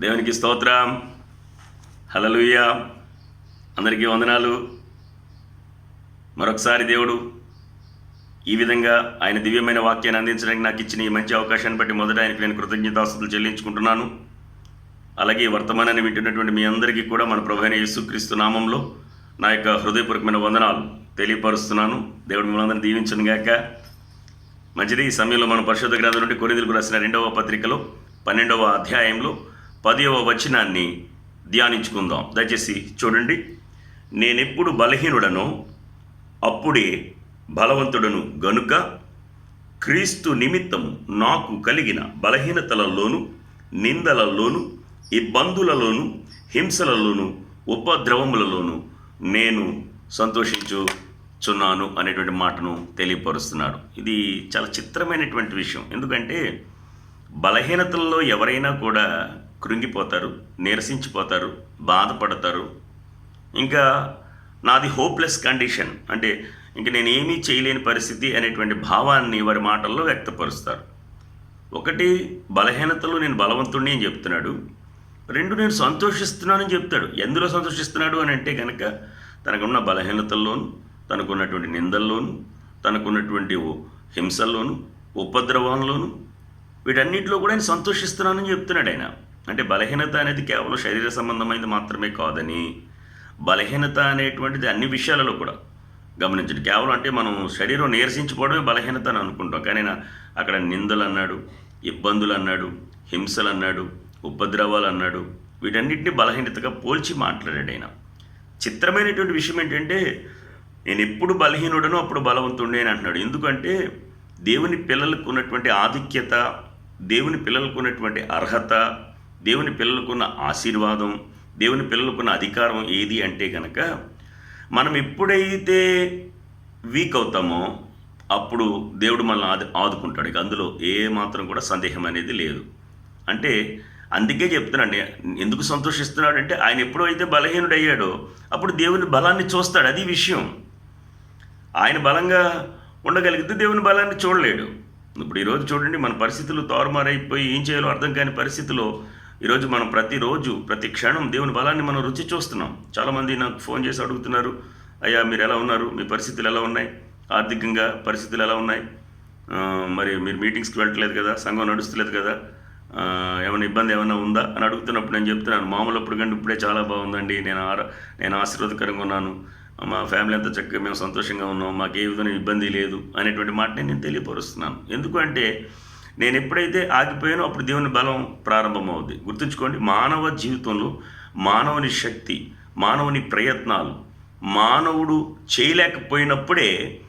దేవునికి స్తోత్రం. హలలుయ అందరికీ వందనాలు. మరొకసారి దేవుడు ఈ విధంగా ఆయన దివ్యమైన వాక్యాన్ని అందించడానికి నాకు ఇచ్చిన ఈ మంచి అవకాశాన్ని బట్టి మొదట ఆయనకు నేను కృతజ్ఞతాస్తులు చెల్లించుకుంటున్నాను. అలాగే వర్తమానాన్ని వింటున్నటువంటి మీ అందరికీ కూడా మన ప్రభు యేసుక్రీస్తు నామంలో నా యొక్క హృదయపూర్వకమైన వందనాలు తెలియపరుస్తున్నాను. దేవుడు మిమ్మల్ని దీవించను గాక. మంచిది ఈ సమయంలో మనం పరిశుద్ధ గ్రంథం నుండి కొరిందులకు రాసిన రెండవ పత్రికలో పన్నెండవ అధ్యాయంలో పదవ వచనాన్ని ధ్యానించుకుందాం. దయచేసి చూడండి. నేనెప్పుడు బలహీనుడనో అప్పుడే బలవంతుడను గనుక క్రీస్తు నిమిత్తం నాకు కలిగిన బలహీనతలలోను నిందలలోను ఇబ్బందులలోను హింసలలోను ఉపద్రవములలోను నేను సంతోషించుచున్నాను అనేటువంటి మాటను తెలియపరుస్తున్నాడు. ఇది చాలా చిత్రమైనటువంటి విషయం. ఎందుకంటే బలహీనతల్లో ఎవరైనా కూడా కృంగిపోతారు నీరసించిపోతారు బాధపడతారు. ఇంకా నాది హోప్లెస్ కండిషన్ అంటే ఇంక నేను ఏమీ చేయలేని పరిస్థితి అనేటువంటి భావాన్ని వారి మాటల్లో వ్యక్తపరుస్తారు. ఒకటి బలహీనతలో నేను బలవంతుడిని అని చెప్తున్నాడు. రెండు నేను సంతోషిస్తున్నానని చెప్తాడు. ఎందులో సంతోషిస్తున్నాడు అని అంటే కనుక తనకున్న బలహీనతల్లోను తనకున్నటువంటి నిందల్లోను తనకున్నటువంటి హింసల్లోను ఉపద్రవంలోను వీటన్నిటిలో కూడా ఆయన సంతోషిస్తున్నానని చెప్తున్నాడు ఆయన. అంటే బలహీనత అనేది కేవలం శరీర సంబంధమైనది మాత్రమే కాదని బలహీనత అనేటువంటిది అన్ని విషయాలలో కూడా గమనించండి. కేవలం అంటే మనం శరీరం నీరసించుకోవడమే బలహీనత అని అనుకుంటాం. కానీ ఆయన అక్కడ నిందలు అన్నాడు ఇబ్బందులు అన్నాడు హింసలు అన్నాడు ఉపద్రవాలు అన్నాడు వీటన్నిటిని బలహీనతగా పోల్చి మాట్లాడాడు ఆయన. చిత్రమైనటువంటి విషయం ఏంటంటే నేను ఎప్పుడు బలహీనుడనో అప్పుడు బలవంతుడే అని అంటున్నాడు. ఎందుకంటే దేవుని పిల్లలకు ఉన్నటువంటి ఆధిక్యత దేవుని పిల్లలకు ఉన్నటువంటి అర్హత దేవుని పిల్లలకున్న ఆశీర్వాదం దేవుని పిల్లలకున్న అధికారం ఏది అంటే కనుక మనం ఎప్పుడైతే వీక్ అవుతామో అప్పుడు దేవుడు మనల్ని ఆదు ఆదుకుంటాడు. ఇక అందులో ఏ మాత్రం కూడా సందేహం అనేది లేదు. అంటే అందుకే చెప్తున్నాడు ఎందుకు సంతోషిస్తున్నాడు అంటే ఆయన ఎప్పుడైతే బలహీనుడు అయ్యాడో అప్పుడు దేవుని బలాన్ని చూస్తాడు. అది విషయం. ఆయన బలంగా ఉండగలిగితే దేవుని బలాన్ని చూడలేడు. ఇప్పుడు ఈరోజు చూడండి మన పరిస్థితులు తారుమారైపోయి ఏం చేయాలో అర్థం కాని పరిస్థితిలో ఈరోజు మనం ప్రతిరోజు ప్రతి క్షణం దేవుని బలాన్ని మనం రుచి చూస్తున్నాం. చాలామంది నాకు ఫోన్ చేసి అడుగుతున్నారు అయ్యా మీరు ఎలా ఉన్నారు? మీ పరిస్థితులు ఎలా ఉన్నాయి? ఆర్థికంగా పరిస్థితులు ఎలా ఉన్నాయి? మరి మీరు మీటింగ్స్కి వెళ్ళట్లేదు కదా? సంఘం నడుస్తలేదు కదా? ఏమైనా ఇబ్బంది ఏమైనా ఉందా? అని అడుగుతున్నప్పుడు నేను చెప్తున్నాను మామూలు అప్పుడు కంటే ఇప్పుడే చాలా బాగుందండి. నేను ఆర నేను ఆశీర్వాదకరంగా ఉన్నాను. మా ఫ్యామిలీ అంతా చక్కగా మేము సంతోషంగా ఉన్నాం. మాకు ఏ విధమైన ఇబ్బంది లేదు అనేటువంటి మాటని నేను తెలియపరుస్తున్నాను. ఎందుకంటే నేను ఎప్పుడైతే ఆగిపోయానో అప్పుడు దేవుని బలం ప్రారంభమవుద్ది. గుర్తుంచుకోండి మానవ జీవితంలో మానవుని శక్తి మానవుని ప్రయత్నాలు మానవుడు చేయలేకపోయినప్పుడే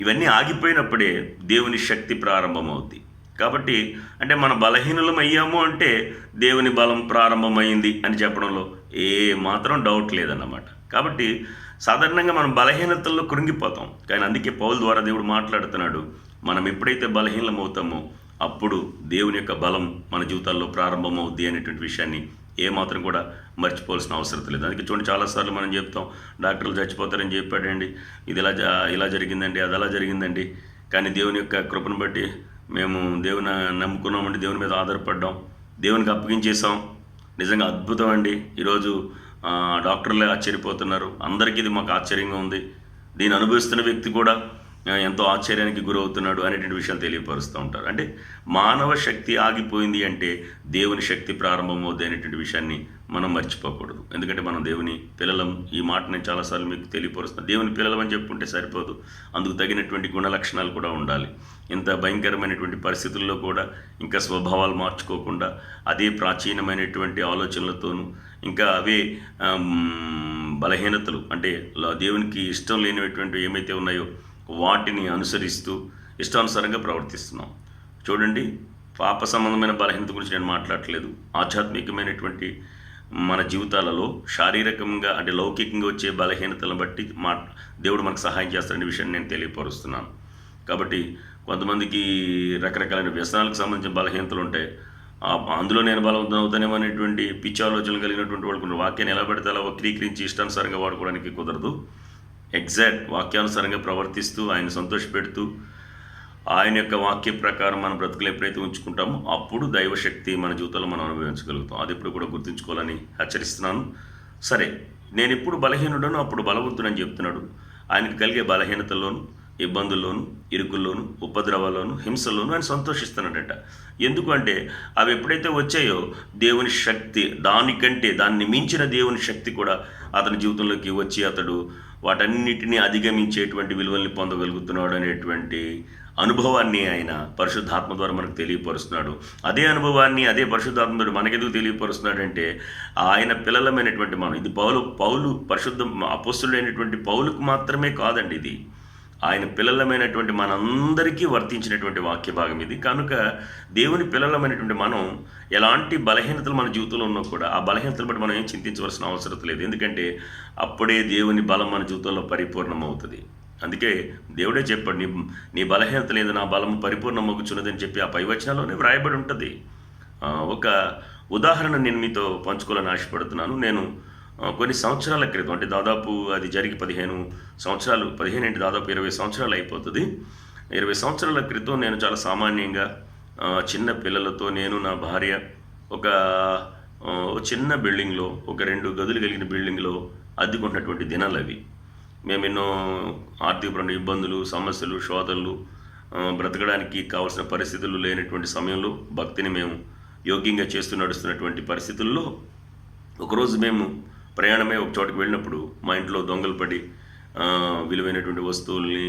ఇవన్నీ ఆగిపోయినప్పుడే దేవుని శక్తి ప్రారంభమవుద్ది. కాబట్టి అంటే మన బలహీనులం అయ్యాము అంటే దేవుని బలం ప్రారంభమైంది అని చెప్పడంలో ఏ మాత్రం డౌట్ లేదన్నమాట. కాబట్టి సాధారణంగా మనం బలహీనతల్లో కృంగిపోతాం. కానీ అందుకే పౌల్ ద్వారా దేవుడు మాట్లాడుతున్నాడు మనం ఎప్పుడైతే బలహీనం అవుతామో అప్పుడు దేవుని యొక్క బలం మన జీవితాల్లో ప్రారంభమవుద్ది అనేటువంటి విషయాన్ని ఏ మాత్రం కూడా మర్చిపోవాల్సిన అవసరం లేదు. అందుకే చూడండి చాలాసార్లు మనం చెప్తాం డాక్టర్లు చచ్చిపోతారని చెప్పాడండి ఇది ఇలా ఇలా జరిగిందండి అది అలా జరిగిందండి. కానీ దేవుని యొక్క కృపను బట్టి మేము దేవుని నమ్ముకున్నామండి దేవుని మీద ఆధారపడ్డాం దేవునికి అప్పగించేసాం నిజంగా అద్భుతం అండి. ఈరోజు డాక్టర్లే ఆశ్చర్యపోతున్నారు. అందరికీ ఇది మాకు ఆశ్చర్యంగా ఉంది. దీన్ని అనుభవిస్తున్న వ్యక్తి కూడా ఎంతో ఆశ్చర్యానికి గురవుతున్నాడు అనేటువంటి విషయాలు తెలియపరుస్తూ ఉంటారు. అంటే మానవ శక్తి ఆగిపోయింది అంటే దేవుని శక్తి ప్రారంభమవుద్ది అనేటువంటి విషయాన్ని మనం మర్చిపోకూడదు. ఎందుకంటే మనం దేవుని పిల్లలం. ఈ మాట నేను చాలాసార్లు మీకు తెలియపరుస్తున్నాను దేవుని పిల్లలం అని చెప్పుకుంటే సరిపోదు. అందుకు తగినటువంటి గుణ లక్షణాలు కూడా ఉండాలి. ఇంత భయంకరమైనటువంటి పరిస్థితుల్లో కూడా ఇంకా స్వభావాలు మార్చుకోకుండా అదే ప్రాచీనమైనటువంటి ఆలోచనలతోనూ ఇంకా అవే బలహీనతలు అంటే దేవునికి ఇష్టం లేనిటువంటి ఏమైతే ఉన్నాయో వాటిని అనుసరిస్తూ ఇష్టానుసారంగా ప్రవర్తిస్తున్నాం. చూడండి పాప సంబంధమైన బలహీనత గురించి నేను మాట్లాడట్లేదు. ఆధ్యాత్మికమైనటువంటి మన జీవితాలలో శారీరకంగా అంటే లౌకికంగా వచ్చే బలహీనతలను బట్టి మా దేవుడు మనకు సహాయం చేస్తాడనే విషయాన్ని నేను తెలియపరుస్తున్నాను. కాబట్టి కొంతమందికి రకరకాలైన వ్యసనాలకు సంబంధించిన బలహీనతలు ఉంటాయి. అందులో నేను బలవంతం అవుతానేమో అనేటువంటి పిచ్చి ఆలోచనలు కలిగినటువంటి వాళ్ళకు వాక్యాన్ని ఎలా పడితే అలా వక్రీకరించి ఇష్టానుసారంగా వాడుకోవడానికి కుదరదు. ఎగ్జాక్ట్ వాక్యానుసారంగా ప్రవర్తిస్తూ ఆయన సంతోషపెడుతూ ఆయన యొక్క వాక్య ప్రకారం మన బ్రతుకులు ఎప్పుడైతే ఉంచుకుంటామో అప్పుడు దైవశక్తి మన జీవితంలో మనం అనుభవించగలుగుతాం. అది ఎప్పుడు కూడా గుర్తుంచుకోవాలని హెచ్చరిస్తున్నాను. సరే నేను ఎప్పుడు బలహీనుడను అప్పుడు బలవంతుడని చెప్తున్నాడు. ఆయనకు కలిగే బలహీనతల్లోను ఇబ్బందుల్లోనూ ఇరుకుల్లోనూ ఉపద్రవాల్లోను హింసల్లోనూ ఆయన సంతోషిస్తున్నాడట. ఎందుకంటే అవి ఎప్పుడైతే వచ్చాయో దేవుని శక్తి దానికంటే దాన్ని మించిన దేవుని శక్తి కూడా అతని జీవితంలోకి వచ్చి అతడు వాటన్నిటిని అధిగమించేటువంటి విలువల్ని పొందగలుగుతున్నాడు అనేటువంటి అనుభవాన్ని ఆయన పరిశుద్ధాత్మ ద్వారా మనకు తెలియపరుస్తున్నాడు. అదే అనుభవాన్ని అదే పరిశుద్ధాత్మ ద్వారా మనకెందుకు తెలియపరుస్తున్నాడంటే ఆయన పిల్లలమైనటువంటి మనం. ఇది పౌలు పౌలు పరిశుద్ధ అపస్సులైనటువంటి పౌలుకు మాత్రమే కాదండి ఇది. ఆయన పిల్లలమైనటువంటి మనందరికీ వర్తించినటువంటి వాక్య భాగం ఇది. కనుక దేవుని పిల్లలమైనటువంటి మనం ఎలాంటి బలహీనతలు మన జీవితంలో ఉన్నా కూడా ఆ బలహీనతలు బట్టి మనం ఏం చింతించవలసిన అవసరం లేదు. ఎందుకంటే అప్పుడే దేవుని బలం మన జీవితంలో పరిపూర్ణమవుతుంది. అందుకే దేవుడే చెప్పాడు నీ నీ బలహీనత లేదు నా బలం పరిపూర్ణమగుచున్నదని చెప్పి ఆ పైవచనాల్లోనే వ్రాయబడి ఉంటుంది. ఒక ఉదాహరణ నేను మీతో పంచుకోవాలని ఆశపడుతున్నాను. నేను కొన్ని సంవత్సరాల క్రితం అంటే దాదాపు అది జరిగి పదిహేను సంవత్సరాలు పదిహేను ఏంటి దాదాపు ఇరవై సంవత్సరాలు అయిపోతుంది. ఇరవై సంవత్సరాల క్రితం నేను చాలా సామాన్యంగా చిన్న పిల్లలతో నేను నా భార్య ఒక చిన్న బిల్డింగ్లో ఒక రెండు గదులు కలిగిన బిల్డింగ్లో అద్దెకుంటున్నటువంటి దినాలు అవి. మేము ఎన్నో ఆర్థికపరమైన ఇబ్బందులు సమస్యలు శోధనలు బ్రతకడానికి కావాల్సిన పరిస్థితులు లేనటువంటి సమయంలో భక్తిని మేము యోగ్యంగా చేస్తూ నడుస్తున్నటువంటి పరిస్థితుల్లో ఒకరోజు మేము ప్రయాణమే ఒక చోటకి వెళ్ళినప్పుడు మా ఇంట్లో దొంగలు పడి విలువైనటువంటి వస్తువుల్ని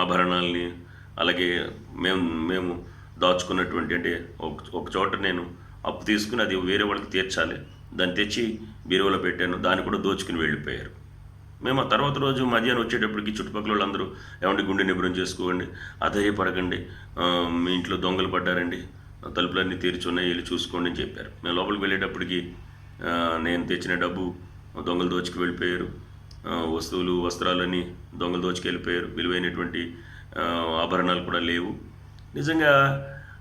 ఆభరణాలని అలాగే మేము మేము దాచుకున్నటువంటి అంటే ఒక ఒక చోట నేను అప్పు తీసుకుని అది వేరే వాళ్ళకి తీర్చాలి. దాన్ని తెచ్చి బీరువాలో పెట్టాను. దాన్ని కూడా దోచుకుని వెళ్ళిపోయారు. మేము ఆ తర్వాత రోజు మధ్యాహ్నం వచ్చేటప్పటికి చుట్టుపక్కల వాళ్ళందరూ ఏమండి గుండె నిబ్రం చేసుకోండి అధైర్యపడకండి మీ ఇంట్లో దొంగలు పడ్డారండి తలుపులన్నీ తెరిచి ఉన్నాయి వెళ్ళి చూసుకోండి అని చెప్పారు. మేము లోపలికి వెళ్ళేటప్పటికి నేను తెచ్చిన డబ్బు దొంగలు దోచుకు వెళ్ళిపోయారు. వస్తువులు వస్త్రాలన్నీ దొంగలు దోచుకు వెళ్ళిపోయారు. విలువైనటువంటి ఆభరణాలు కూడా లేవు. నిజంగా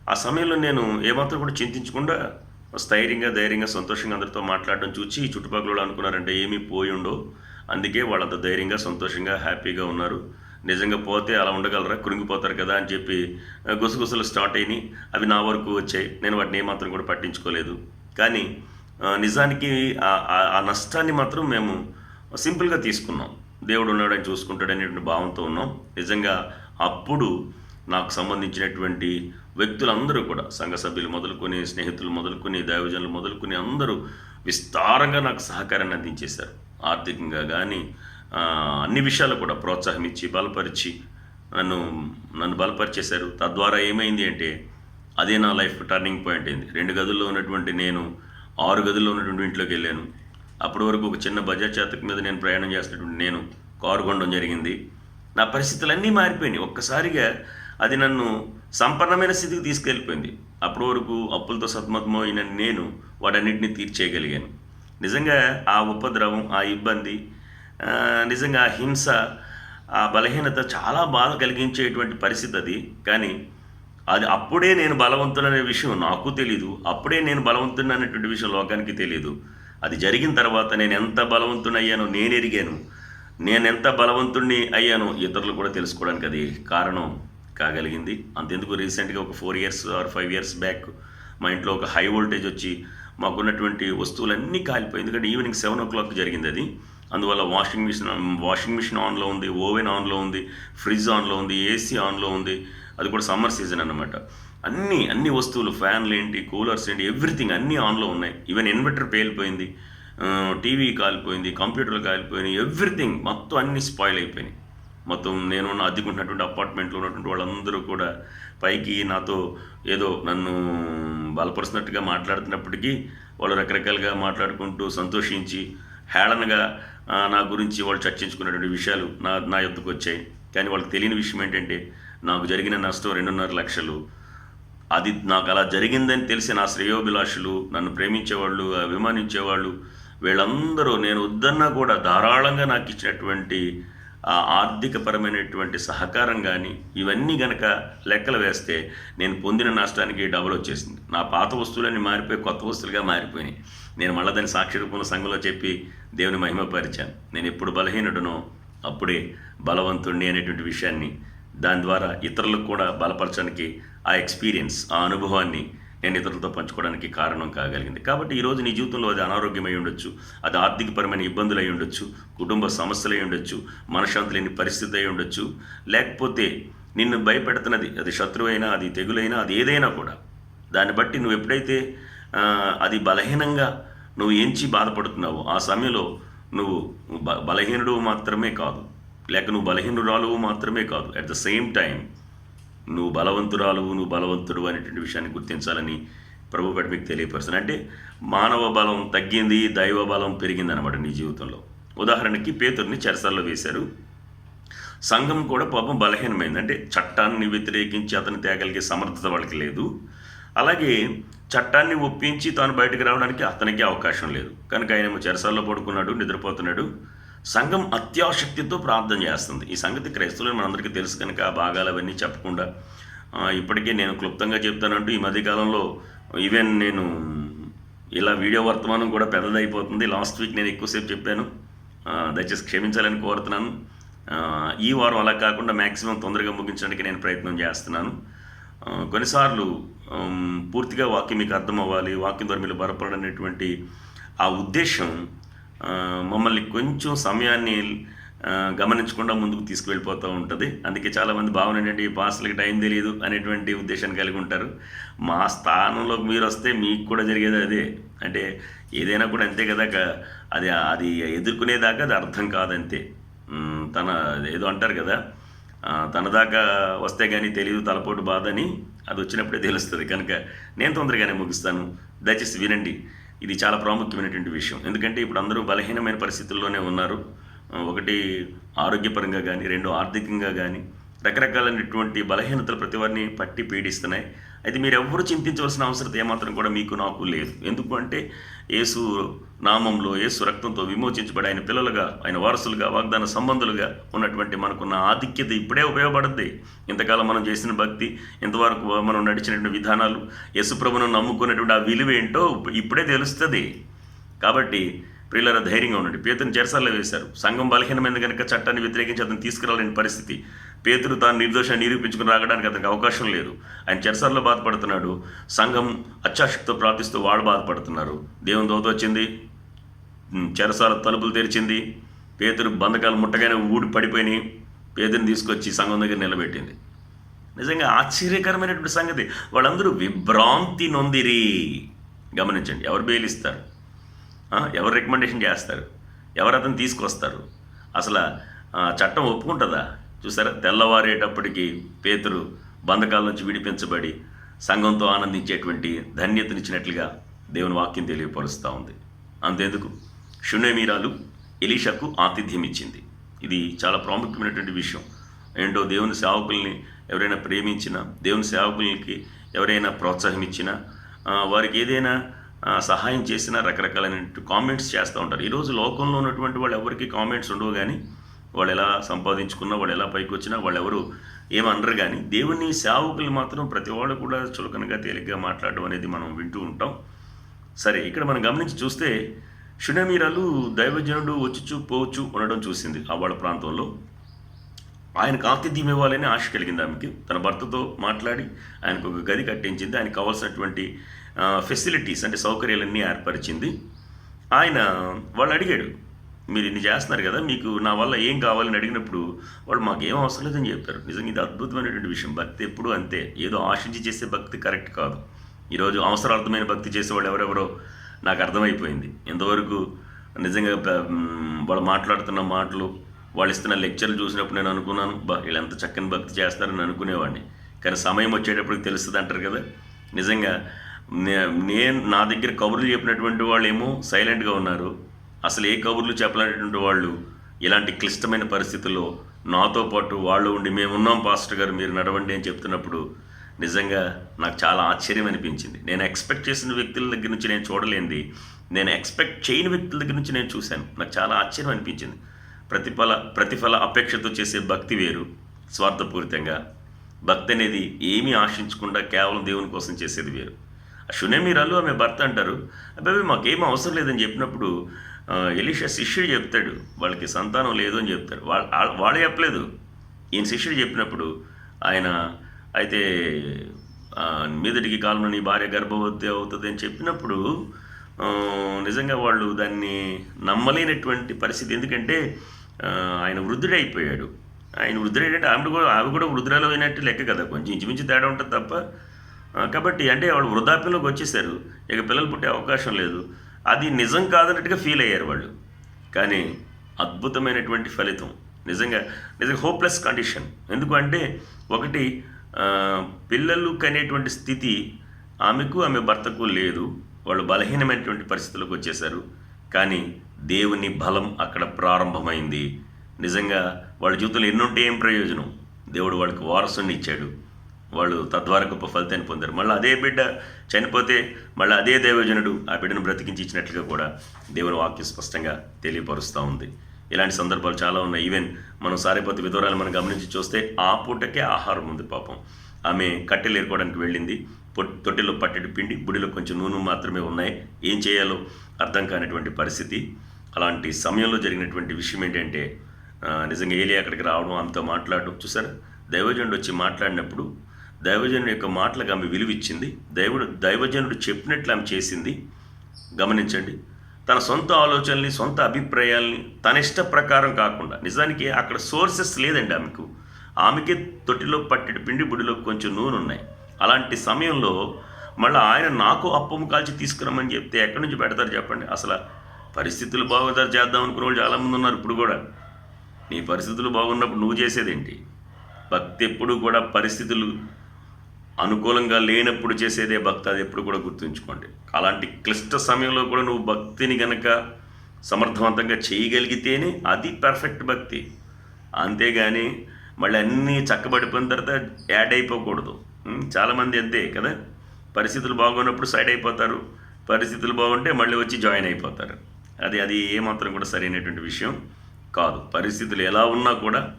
ఆ సమయంలో నేను ఏమాత్రం కూడా చింతించకుండా స్థైర్యంగా ధైర్యంగా సంతోషంగా అందరితో మాట్లాడడం చూసి ఈ చుట్టుపక్కల వాళ్ళు అనుకున్నారంటే ఏమీ పోయి ఉండో అందుకే వాళ్ళంత ధైర్యంగా సంతోషంగా హ్యాపీగా ఉన్నారు. నిజంగా పోతే అలా ఉండగలరా? కురింగిపోతారు కదా అని చెప్పి గుసగుసలు స్టార్ట్ అయినాయి. అవి నా వరకు వచ్చాయి. నేను వాటిని ఏమాత్రం కూడా పట్టించుకోలేదు. కానీ నిజానికి ఆ- నష్టాన్ని మాత్రం మేము సింపుల్గా తీసుకున్నాం. దేవుడు ఉన్నాడని చూసుకుంటాడనేటువంటి భావంతో ఉన్నాం. నిజంగా అప్పుడు నాకు సంబంధించినటువంటి వ్యక్తులందరూ కూడా సంఘ సభ్యులు మొదలుకొని స్నేహితులు మొదలుకొని దైవజనులు మొదలుకొని అందరూ విస్తారంగా నాకు సహకారాన్ని అందించేశారు. ఆర్థికంగా కానీ అన్ని విషయాలు కూడా ప్రోత్సాహం ఇచ్చి బలపరిచి నన్ను నన్ను బలపరిచేశారు. తద్వారా ఏమైంది అంటే అదే నా లైఫ్ టర్నింగ్ పాయింట్ అయింది. రెండు గదుల్లో ఉన్నటువంటి నేను ఆరు గదుల్లో ఉన్నటువంటి ఇంట్లోకి వెళ్ళాను. అప్పటి వరకు ఒక చిన్న బజాజ్ చేతకు మీద నేను ప్రయాణం చేస్తున్నటువంటి నేను కారు కొనడం జరిగింది. నా పరిస్థితులన్నీ మారిపోయినాయి. ఒక్కసారిగా అది నన్ను సంపన్నమైన స్థితికి తీసుకెళ్ళిపోయింది. అప్పటి వరకు అప్పులతో సతమతమైన నేను వాటన్నిటిని తీర్చేయగలిగాను. నిజంగా ఆ ఉపద్రవం ఆ ఇబ్బంది నిజంగా ఆ హింస ఆ బలహీనత చాలా బాధ కలిగించేటువంటి పరిస్థితి అది. కానీ అది అప్పుడే నేను బలవంతుడనే విషయం నాకు తెలీదు. అప్పుడే నేను బలవంతుడు అనేటువంటి విషయం లోకానికి తెలియదు అది జరిగిన తర్వాత నేను ఎంత బలవంతుని అయ్యానో నేను ఎరిగాను. నేను ఎంత బలవంతుణ్ణి అయ్యానో ఇతరులు కూడా తెలుసుకోవడానికి అది కారణం కాగలిగింది. అంతెందుకు రీసెంట్గా ఒక four years or five years back మా ఇంట్లో ఒక హై వోల్టేజ్ వచ్చి మాకున్నటువంటి వస్తువులన్నీ కాలిపోయి ఎందుకంటే ఈవినింగ్ సెవెన్ ఓ క్లాక్ జరిగింది అది. అందువల్ల వాషింగ్ మిషన్ వాషింగ్ మిషన్ ఆన్లో ఉంది ఓవెన్ ఆన్లో ఉంది ఫ్రిడ్జ్ ఆన్లో ఉంది ఏసీ ఆన్లో ఉంది. అది కూడా సమ్మర్ సీజన్ అన్నమాట. అన్ని అన్ని వస్తువులు ఫ్యాన్లు ఏంటి కూలర్స్ ఏంటి ఎవ్రీథింగ్ అన్నీ ఆన్లో ఉన్నాయి. ఈవెన్ ఇన్వర్టర్ పేలిపోయింది టీవీ కాలిపోయింది కంప్యూటర్లు కాలిపోయినాయి ఎవ్రీథింగ్ మొత్తం అన్ని స్పాయిల్ అయిపోయినాయి. మొత్తం నేను అద్దెకుంటున్నటువంటి అపార్ట్మెంట్లో ఉన్నటువంటి వాళ్ళందరూ కూడా పైకి నాతో ఏదో నన్ను బలపరుస్తున్నట్టుగా మాట్లాడుతున్నప్పటికీ వాళ్ళు రకరకాలుగా మాట్లాడుకుంటూ సంతోషించి హేళనగా నా గురించి వాళ్ళు చర్చించుకున్నటువంటి విషయాలు నా నా ఎద్దుకు వచ్చాయి. కానీ వాళ్ళకి తెలియని విషయం ఏంటంటే నాకు జరిగిన నష్టం రెండున్నర లక్షలు. అది నాకు అలా జరిగిందని తెలిసి నా శ్రేయోభిలాషులు నన్ను ప్రేమించేవాళ్ళు అభిమానించేవాళ్ళు వీళ్ళందరూ నేను వద్దన్నా కూడా ధారాళంగా నాకు ఇచ్చినటువంటి ఆ ఆర్థికపరమైనటువంటి సహకారం కానీ ఇవన్నీ గనక లెక్కలు వేస్తే నేను పొందిన నష్టానికి డబుల్ వచ్చేసింది. నా పాత వస్తువులన్నీ మారిపోయి కొత్త వస్తువులుగా మారిపోయినాయి. నేను మళ్ళీ దాన్ని సాక్షి రూపంలో సంఘంలో చెప్పి దేవుని మహిమపరిచాను. నేను ఎప్పుడు బలహీనుడనో అప్పుడే బలవంతుణ్ణి అనేటువంటి విషయాన్ని దాని ద్వారా ఇతరులకు కూడా బలపరచడానికి ఆ ఎక్స్పీరియన్స్ ఆ అనుభవాన్ని నేను ఇతరులతో పంచుకోవడానికి కారణం కాగలిగింది. కాబట్టి ఈరోజు నీ జీవితంలో అది అనారోగ్యం అయి ఉండొచ్చు అది ఆర్థికపరమైన ఇబ్బందులు అయి ఉండొచ్చు కుటుంబ సమస్యలు అయి ఉండొచ్చు మనశ్శాంతి లేని పరిస్థితి అయి ఉండొచ్చు లేకపోతే నిన్ను భయపెడుతున్నది అది శత్రువైనా అది తెగులైనా అది ఏదైనా కూడా. దాన్ని బట్టి నువ్వు ఎప్పుడైతే అది బలహీనంగా నువ్వు ఎంచి బాధపడుతున్నావో ఆ సమయంలో నువ్వు బ బలహీనుడు మాత్రమే కాదు. లేక నువ్వు బలహీనురాలువు మాత్రమే కాదు అట్ ద సేమ్ టైం నువ్వు బలవంతురాలువు నువ్వు బలవంతుడు అనేటువంటి విషయాన్ని గుర్తించాలని ప్రభు పట్టి మీకు తెలియపరుస్తాను అంటే మానవ బలం తగ్గింది దైవ బలం పెరిగింది అనమాట నీ జీవితంలో. ఉదాహరణకి పేతుర్ని చెరసల్లో వేశారు. సంఘం కూడా పాపం బలహీనమైంది. అంటే చట్టాన్ని వ్యతిరేకించి అతను తేగలిగే సమర్థత వాళ్ళకి లేదు. అలాగే చట్టాన్ని ఒప్పించి తాను బయటకు రావడానికి అతనికి అవకాశం లేదు. కనుక ఆయన చెరసాల్లో పడుకున్నాడు నిద్రపోతున్నాడు. సంఘం అత్యాశక్తితో ప్రార్థన చేస్తుంది. ఈ సంగతి క్రైస్తవులు మనందరికీ తెలుసు కనుక ఆ భాగాలు అవన్నీ చెప్పకుండా ఇప్పటికే నేను క్లుప్తంగా చెప్తానంటూ ఈ మధ్యకాలంలో ఈవెన్ నేను ఇలా వీడియో వర్తమానం కూడా పెద్దదైపోతుంది. లాస్ట్ వీక్ నేను ఎక్కువసేపు చెప్పాను. దయచేసి క్షమించాలని కోరుతున్నాను. ఈ వారం అలా కాకుండా మ్యాక్సిమం తొందరగా ముగించడానికి నేను ప్రయత్నం చేస్తున్నాను. కొన్నిసార్లు పూర్తిగా వాక్యం మీకు అర్థం అవ్వాలి వాక్యం ద్వారా మీరు బలపడనేటువంటి ఆ ఉద్దేశం మమ్మల్ని కొంచెం సమయాన్ని గమనించకుండా ముందుకు తీసుకువెళ్ళిపోతూ ఉంటుంది. అందుకే చాలామంది భావన ఏంటంటే ఈ పాస్టర్లకి టైం తెలియదు అనేటువంటి ఉద్దేశాన్ని కలిగి ఉంటారు. మా స్థానంలోకి మీరు వస్తే మీకు కూడా జరిగేది అదే. అంటే ఏదైనా కూడా అంతే కదా అది అది ఎదుర్కొనేదాకా అది అర్థం కాదంతే. తన ఏదో అంటారు కదా తన దాకా వస్తే కానీ తెలియదు తలపోటు బాధ అని అది వచ్చినప్పుడే తెలుస్తుంది. కనుక నేను తొందరగానే ముగిస్తాను. దయచేసి వినండి. ఇది చాలా ప్రాముఖ్యమైనటువంటి విషయం. ఎందుకంటే ఇప్పుడు అందరూ బలహీనమైన పరిస్థితుల్లోనే ఉన్నారు. ఒకటి ఆరోగ్యపరంగా కానీ రెండు ఆర్థికంగా కానీ రకరకాలైనటువంటి బలహీనతలు ప్రతి వారిని పట్టి పీడిస్తున్నాయి. అయితే మీరు ఎవ్వరూ చింతించవలసిన అవసరం ఏమాత్రం కూడా మీకు నాకు లేదు. ఎందుకంటే యేసు నామంలో యేసు రక్తంతో విమోచించబడి ఆయన పిల్లలుగా ఆయన వారసులుగా వాగ్దాన సంబంధులుగా ఉన్నటువంటి మనకున్న ఆధిక్యత ఇప్పుడే ఉపయోగపడుద్ది. ఇంతకాలం మనం చేసిన భక్తి ఇంతవరకు మనం నడిచినటువంటి విధానాలు యేసుప్రభును నమ్ముకున్నటువంటి ఆ విలువ ఏంటో ఇప్పుడే తెలుస్తుంది. కాబట్టి ప్రియులర ధైర్యంగా ఉండండి. పేతుని చెరసాల్లో వేశారు. సంఘం బలహీనమైంది కనుక చట్టాన్ని వ్యతిరేకించి అతను తీసుకురాలేని పరిస్థితి పేతురు తాను నిర్దోషాన్ని నిరూపించుకుని రాగడానికి అతనికి అవకాశం లేదు. ఆయన చెరసర్లో బాధపడుతున్నాడు. సంఘం అత్యాశక్తితో ప్రార్థిస్తూ వాళ్ళు బాధపడుతున్నారు. దేవుని దోత వచ్చింది. చెరసాల తలుపులు తెరిచింది. పేతురు బంధకాలు ముట్టగానే ఊడి పడిపోయినాయి. పేదరిని తీసుకొచ్చి సంఘం దగ్గర నిలబెట్టింది. నిజంగా ఆశ్చర్యకరమైనటువంటి సంగతి. వాళ్ళందరూ విభ్రాంతి నొందిరి. గమనించండి ఎవరు బెయిలిస్తారు ఎవరు రికమెండేషన్ చేస్తారు? ఎవరు అతను తీసుకొస్తారు? అసలు చట్టం ఒప్పుకుంటుందా? చూసారా? తెల్లవారేటప్పటికి పేతురు బంధకాల నుంచి విడిపించబడి సంఘంతో ఆనందించేటువంటి ధన్యతనిచ్చినట్లుగా దేవుని వాక్యం తెలియపరుస్తూ ఉంది. అంతేందుకు షునేమీరాలు ఎలీషాకు ఆతిథ్యం ఇచ్చింది ఇది చాలా ప్రాముఖ్యమైనటువంటి విషయం. ఏంటో దేవుని సేవకుల్ని ఎవరైనా ప్రేమించినా దేవుని సేవకులకి ఎవరైనా ప్రోత్సాహం ఇచ్చినా వారికి ఏదైనా సహాయం చేసినా రకరకాలైన కామెంట్స్ చేస్తూ ఉంటారు. ఈరోజు లోకంలో ఉన్నటువంటి వాళ్ళు ఎవరికి కామెంట్స్ ఉండవు కానీ వాళ్ళు ఎలా సంపాదించుకున్నా వాళ్ళు ఎలా పైకి వచ్చినా వాళ్ళు ఎవరు ఏమనరు కానీ దేవుని సేవకులు మాత్రం ప్రతి వాళ్ళు కూడా చులకనగా తేలిగ్గా మాట్లాడడం అనేది మనం వింటూ ఉంటాం. సరే ఇక్కడ మనం గమనించి చూస్తే షునమీరాలు దైవజనుడు వచ్చుచు పోవచ్చు ఉండడం చూసింది ఆ వాళ్ళ ప్రాంతంలో. ఆయనకు ఆతిథ్యం ఇవ్వాలని ఆశ కలిగింది ఆమెకి. తన భర్తతో మాట్లాడి ఆయనకు ఒక గది కట్టించింది. ఆయనకు కావాల్సినటువంటి ఫెసిలిటీస్ అంటే సౌకర్యాలన్నీ ఏర్పరిచింది. ఆయన వాళ్ళు అడిగాడు మీరు ఇన్ని చేస్తున్నారు కదా మీకు నా వల్ల ఏం కావాలని అడిగినప్పుడు వాళ్ళు మాకేం అవసరం లేదని చెప్తారు నిజంగా ఇది అద్భుతమైనటువంటి విషయం. భక్తి ఎప్పుడు అంతే. ఏదో ఆశించి చేసే భక్తి కరెక్ట్ కాదు. ఈరోజు అవసరార్థమైన భక్తి చేసేవాళ్ళు ఎవరెవరో నాకు అర్థమైపోయింది. ఇంతవరకు నిజంగా వాళ్ళు మాట్లాడుతున్న మాటలు వాళ్ళు ఇస్తున్న లెక్చర్లు చూసినప్పుడు నేను అనుకున్నాను బా వీళ్ళు ఎంత చక్కని భక్తి చేస్తారని అనుకునేవాడిని. కానీ సమయం వచ్చేటప్పటికి తెలుస్తుంది అంటారు కదా. నిజంగా నే- నేను నా దగ్గర కబుర్లు చెప్పినటువంటి వాళ్ళు ఏమో సైలెంట్గా ఉన్నారు. అసలు ఏ కబుర్లు చెప్పలేనటువంటి వాళ్ళు ఇలాంటి క్లిష్టమైన పరిస్థితుల్లో నాతో పాటు వాళ్ళు ఉండి మేమున్నాం పాస్టర్ గారు మీరు నడవండి అని చెప్తున్నప్పుడు నిజంగా నాకు చాలా ఆశ్చర్యం అనిపించింది. నేను ఎక్స్పెక్ట్ చేసిన వ్యక్తుల దగ్గర నుంచి నేను చూడలేంది నేను ఎక్స్పెక్ట్ చేయని వ్యక్తుల దగ్గర నుంచి నేను చూశాను. నాకు చాలా ఆశ్చర్యం అనిపించింది. ప్రతిఫల ప్రతిఫల అపేక్షతో చేసే భక్తి వేరు స్వార్థపూరితంగా. భక్తి అనేది ఏమీ ఆశించకుండా కేవలం దేవుని కోసం చేసేది వేరు. ఆ షునేమీరాలు ఆమె భర్త అంటారు. అబ్బాయి మాకేం అవసరం లేదని చెప్పినప్పుడు ఎలీషా శిష్యుడు చెప్తాడు వాళ్ళకి సంతానం లేదు అని చెప్తాడు. వాళ్ళు వాళ్ళు చెప్పలేదు. ఈయన శిష్యుడు చెప్పినప్పుడు ఆయన అయితే మీదటికి కాలంలో నీ భార్య గర్భవతి అవుతుంది అని చెప్పినప్పుడు నిజంగా వాళ్ళు దాన్ని నమ్మలేనటువంటి పరిస్థితి. ఎందుకంటే ఆయన ఆయన వృద్ధుడైపోయాడు ఆయన వృద్ధుడైనట్టు ఆమె కూడా ఆమె కూడా వృద్ధురాలు అయినట్టు లెక్క కదా. కొంచెం ఇంచుమించు తేడా ఉంటుంది తప్ప. కాబట్టి అంటే వాళ్ళు వృద్ధాప్యంలోకి వచ్చేసారు. ఇక పిల్లలు పుట్టే అవకాశం లేదు. అది నిజం కాదన్నట్టుగా ఫీల్ అయ్యారు వాళ్ళు. కానీ అద్భుతమైనటువంటి ఫలితం. నిజంగా నిజంగా హోప్లెస్ కండిషన్. ఎందుకంటే ఒకటి పిల్లలు కనేటువంటి స్థితి ఆమెకు ఆమె భర్తకు లేదు. వాళ్ళు బలహీనమైనటువంటి పరిస్థితులకు వచ్చేసారు కానీ దేవుని బలం అక్కడ ప్రారంభమైంది. నిజంగా వాళ్ళ జీవితంలో ఎన్నుంటే ఏం ప్రయోజనం? దేవుడు వాళ్ళకి వారసుని ఇచ్చాడు. వాళ్ళు తద్వారా గొప్ప ఫలితాన్ని పొందారు. మళ్ళీ అదే బిడ్డ చనిపోతే మళ్ళీ అదే దైవజనుడు ఆ బిడ్డను బ్రతికించి ఇచ్చినట్లుగా కూడా దేవుని వాక్యం స్పష్టంగా తెలియపరుస్తూ ఉంది. ఇలాంటి సందర్భాలు చాలా ఉన్నాయి. ఈవెన్ మనం సారిపోతే విధవరాలు మనం గమనించి చూస్తే ఆ పూటకే ఆహారం ఉంది పాపం. ఆమె కట్టెలు ఏరుకోవడానికి వెళ్ళింది. పొట్- తొట్టెలో పట్టెడు పిండి బుడిలో కొంచెం నూనె మాత్రమే ఉన్నాయి. ఏం చేయాలో అర్థం కానటువంటి పరిస్థితి. అలాంటి సమయంలో జరిగినటువంటి విషయం ఏంటంటే నిజంగా ఏలి అక్కడికి రావడం ఆమెతో మాట్లాడడం. చూసారు? దైవజనుడు వచ్చి మాట్లాడినప్పుడు దైవజనుడి యొక్క మాటలకు ఆమె విలువిచ్చింది. దైవుడు దైవజనుడు చెప్పినట్లు ఆమె చేసింది. గమనించండి. తన సొంత ఆలోచనల్ని సొంత అభిప్రాయాల్ని తన ఇష్ట ప్రకారం కాకుండా నిజానికి అక్కడ సోర్సెస్ లేదండి ఆమెకు. ఆమెకే తొట్టిలో పట్టెడు పిండి బుడిలో కొంచెం నూనె ఉన్నాయి. అలాంటి సమయంలో మళ్ళీ ఆయన నాకు అప్పము కాల్చి తీసుకురమ్మని చెప్తే ఎక్కడి నుంచి పెడతారు చెప్పండి. అసలు పరిస్థితులు బాగుతారు చేద్దాం అనుకున్న వాళ్ళు చాలామంది ఉన్నారు ఇప్పుడు కూడా. నీ పరిస్థితులు బాగున్నప్పుడు నువ్వు చేసేదేంటి? భక్తి ఎప్పుడు కూడా పరిస్థితులు అనుకూలంగా లేనప్పుడు చేసేదే భక్తి అది ఎప్పుడు కూడా గుర్తుంచుకోండి. అలాంటి క్లిష్ట సమయంలో కూడా నువ్వు భక్తిని గనక సమర్థవంతంగా చేయగలిగితేనే అది పర్ఫెక్ట్ భక్తి. అంతేగాని మళ్ళీ అన్నీ చక్కబడిపోయిన తర్వాత యాడ్ అయిపోకూడదు. చాలామంది అంతే కదా? పరిస్థితులు బాగున్నప్పుడు సైడ్ అయిపోతారు. పరిస్థితులు బాగుంటే మళ్ళీ వచ్చి జాయిన్ అయిపోతారు. అది అది ఏమాత్రం కూడా సరైనటువంటి విషయం కాదు. పరిస్థితులు ఎలా ఉన్నా కూడా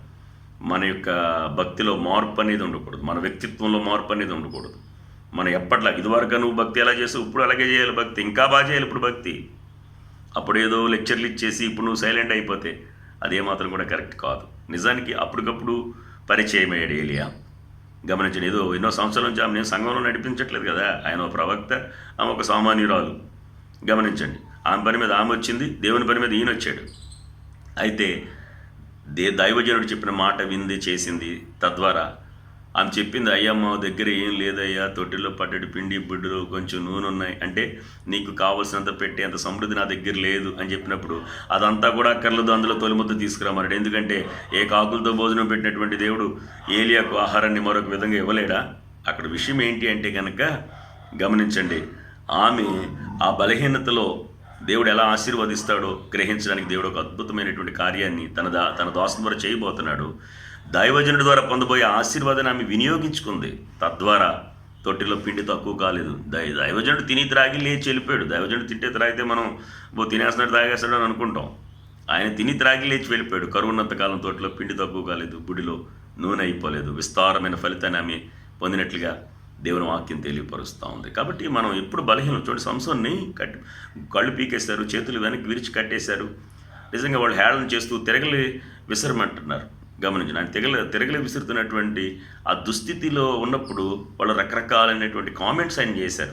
మన యొక్క భక్తిలో మార్పు అనేది ఉండకూడదు. మన వ్యక్తిత్వంలో మార్పు అనేది ఉండకూడదు. మన ఎప్పట్లా ఇదివరకు నువ్వు భక్తి ఎలా చేసావు? ఇప్పుడు అలాగే చేయాలి భక్తి. ఇంకా బాగా చేయాలి ఇప్పుడు భక్తి. అప్పుడు ఏదో లెక్చర్లు ఇచ్చేసి ఇప్పుడు నువ్వు సైలెంట్ అయిపోతే అదేమాత్రం కూడా కరెక్ట్ కాదు. నిజానికి అప్పటికప్పుడు పరిచయం అయ్యాడు ఏలియా. గమనించండి ఏదో ఎన్నో సంవత్సరాల నుంచి ఆమె నేను సంఘంలో నడిపించట్లేదు కదా. ఆయన ఒక ప్రవక్త ఆమె ఒక సామాన్యురాలు. గమనించండి ఆమె పని మీద ఆమె వచ్చింది దేవుని పని మీద ఈయన వచ్చాడు. అయితే దే దైవజనుడు చెప్పిన మాట వింది చేసింది తద్వారా ఆమె చెప్పింది అయ్యా మా దగ్గర ఏం లేదయ్యా తొట్టిలో పట్టడి పిండి బుడ్డులో కొంచెం నూనె ఉన్నాయి అంటే నీకు కావలసినంత పెట్టే అంత సమృద్ధి నా దగ్గర లేదు అని చెప్పినప్పుడు అదంతా కూడా అక్కర్లేదు అందులో తొలిముద్ద తీసుకురామన్నాడు. ఎందుకంటే ఏ కాకులతో భోజనం పెట్టినటువంటి దేవుడు ఏలియాకు ఆహారాన్ని మరొక విధంగా ఇవ్వలేడా? అక్కడ విషయం ఏంటి అంటే కనుక గమనించండి ఆమె ఆ బలహీనతలో దేవుడు ఎలా ఆశీర్వదిస్తాడో గ్రహించడానికి దేవుడు ఒక అద్భుతమైనటువంటి కార్యాన్ని తన దా తన దాసం ద్వారా చేయబోతున్నాడు. దైవజనుడి ద్వారా పొందబోయే ఆశీర్వాదాన్ని ఆమె వినియోగించుకుంది. తద్వారా తొట్టిలో పిండి తక్కువ కాలేదు. దై దైవజనుడు తిని త్రాగి లేచి వెళ్ళిపోయాడు. దైవజనుడు తింటే త్రాగితే మనం ఓ తినేస్తున్నాడు తాగేస్తాడు అని అనుకుంటాం. ఆయన తిని త్రాగి లేచి వెళ్ళిపోయాడు. కరువున్నంత కాలం తోటలో పిండి తక్కువ కాలేదు. గుడిలో నూనె అయిపోలేదు. విస్తారమైన ఫలితాన్ని ఆమె పొందినట్లుగా దేవుని వాక్యం తెలియపరుస్తూ ఉంది. కాబట్టి మనం ఎప్పుడు బలహీనం చూడండి సంసోన్ని కట్టి కళ్ళు పీకేశారు చేతులు వెనక్కి విరిచి కట్టేశారు. నిజంగా వాళ్ళు హేళన చేస్తూ తిరగలి విసరమంటున్నారు. గమనించిన ఆయన తిరగలి తిరగలి విసురుతున్నటువంటి ఆ దుస్థితిలో ఉన్నప్పుడు వాళ్ళు రకరకాలైనటువంటి కామెంట్స్ ఆయన చేశారు.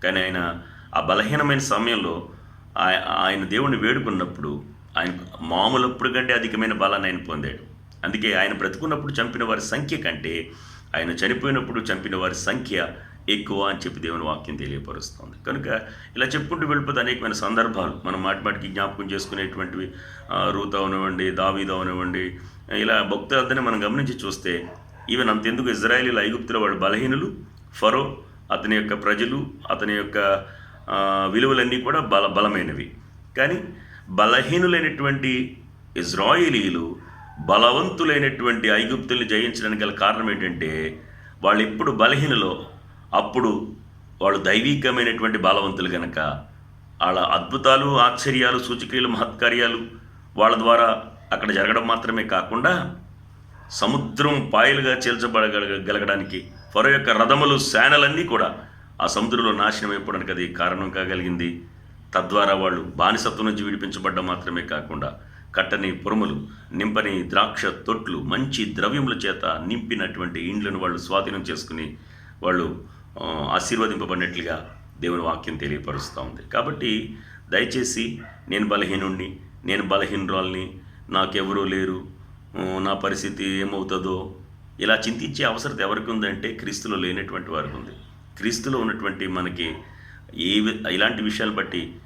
కానీ ఆయన ఆ బలహీనమైన సమయంలో ఆయ- ఆయన దేవుణ్ణి వేడుకున్నప్పుడు ఆయన మామూలప్పుడు కంటే అధికమైన బలాన్ని ఆయన పొందాడు. అందుకే ఆయన బ్రతుకున్నప్పుడు చంపిన వారి సంఖ్య కంటే ఆయన చనిపోయినప్పుడు చంపిన వారి సంఖ్య ఎక్కువ అని చెప్పి దేవుని వాక్యం తెలియపరుస్తుంది. కనుక ఇలా చెప్పుకుంటూ వెళ్ళిపోతే అనేకమైన సందర్భాలు. మనం మాటిమాటికి జ్ఞాపకం చేసుకునేటువంటివి రూత అవనివ్వండి దావీదు అవనివ్వండి ఇలా భక్తులందరినీ మనం గమనించి చూస్తే ఈవెన్ అంతెందుకు ఇజ్రాయేలీల ఐగుప్తుల వాళ్ళు బలహీనులు ఫరో అతని యొక్క ప్రజలు అతని యొక్క విలువలన్నీ కూడా బల బలమైనవి. కానీ బలహీనులైనటువంటి ఇజ్రాయేలీలు బలవంతులైనటువంటి ఐగుప్తుల్ని జయించడానికి గల కారణం ఏంటంటే వాళ్ళు ఎప్పుడు బలహీనలో అప్పుడు వాళ్ళు దైవికమైనటువంటి బలవంతులు గనక వాళ్ళ అద్భుతాలు ఆశ్చర్యాలు సూచక్రియలు మహత్కార్యాలు వాళ్ళ ద్వారా అక్కడ జరగడం మాత్రమే కాకుండా సముద్రం పాయలుగా చీల్చబడగలగడానికి ఫరో యొక్క రథములు శానలన్నీ కూడా ఆ సముద్రంలో నాశనం అయిపోవడానికి అది కారణం కాగలిగింది. తద్వారా వాళ్ళు బానిసత్వం నుంచి విడిపించబడ్డం మాత్రమే కాకుండా కట్టని పురములు నింపని ద్రాక్ష తొట్లు మంచి ద్రవ్యముల చేత నింపినటువంటి ఇండ్లను వాళ్ళు స్వాధీనం చేసుకుని వాళ్ళు ఆశీర్వదింపబడినట్లుగా దేవుని వాక్యం తెలియపరుస్తూ ఉంది. కాబట్టి దయచేసి నేను బలహీనుణ్ణి నేను బలహీనురాల్ని నాకెవరూ లేరు నా పరిస్థితి ఏమవుతుందో ఇలా చింతించే అవసరం ఎవరికి ఉందంటే క్రీస్తులో లేనటువంటి వారికి ఉంది. క్రీస్తులో ఉన్నటువంటి మనకి ఏ వి- ఇలాంటి విషయాలు బట్టి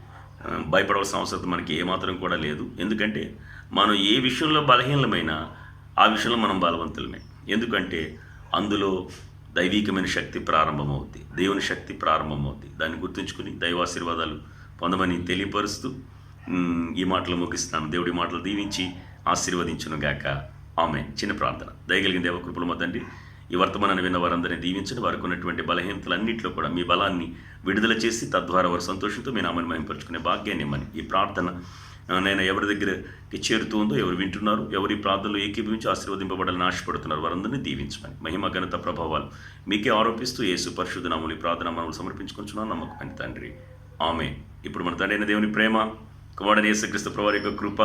భయపడవలసిన అవసరం మనకి ఏమాత్రం కూడా లేదు. ఎందుకంటే మనం ఏ విషయంలో బలహీనమైనా ఆ విషయంలో మనం బలవంతులమే. ఎందుకంటే అందులో దైవీకమైన శక్తి ప్రారంభమవుద్ది. దేవుని శక్తి ప్రారంభమవుద్ది. దాన్ని గుర్తుంచుకుని దైవాశీర్వాదాలు పొందమని తెలియపరుస్తూ ఈ మాటలు ముగిస్తాను. దేవుడి మాటలు దీవించి ఆశీర్వదించును గాక ఆమె చిన్న ప్రార్థన. దయగలిగిన దేవకృపల మా తండ్రి ఈ వర్తమానాన్ని విన్న వారందరినీ దీవించండి. వారికి ఉన్నటువంటి బలహీనతలన్నింటిలో కూడా మీ బలాన్ని విడుదల చేసి తద్వారా వారు సంతోషంతో మీ నామని మహింపరుచుకునే భాగ్యాన్ని ఇమ్మని ఈ ప్రార్థన నేను ఎవరి దగ్గరకి చేరుతూ ఉందో ఎవరు వింటున్నారు ఎవరి ప్రార్థనలు ఏకీభవించి ఆశీర్వదింపబడాలని ఆశపడుతున్నారు వారందరినీ దీవించమని. మహిమ ఘనత ప్రభావాలు మీకే ఆరోపిస్తూ యేసు పరిశుద్ధ నామూలి ప్రార్థన మనములు సమర్పించుకుంటున్నాను నమ్మకం తండ్రి. ఆమె ఇప్పుడు మన తండ్రి అయిన దేవుని ప్రేమ కుమారుని యేసుక్రీస్తు ప్రభావ యొక్క కృప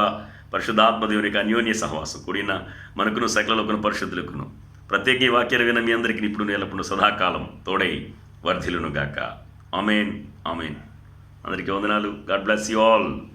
పరిశుద్ధాత్మ దేవుని యొక్క అన్యోన్య సహవాసం కూడిన మనకును సకలలోకును పరిశుద్ధులకును ప్రత్యేక ఈ వాక్యాలు విన్న మీ అందరికీ ఇప్పుడు నేలప్పుడు సదాకాలం తోడై వర్ధిలునుగాక ఆమెన్ ఆమెన్. అందరికీ వందనాలు. God bless you all.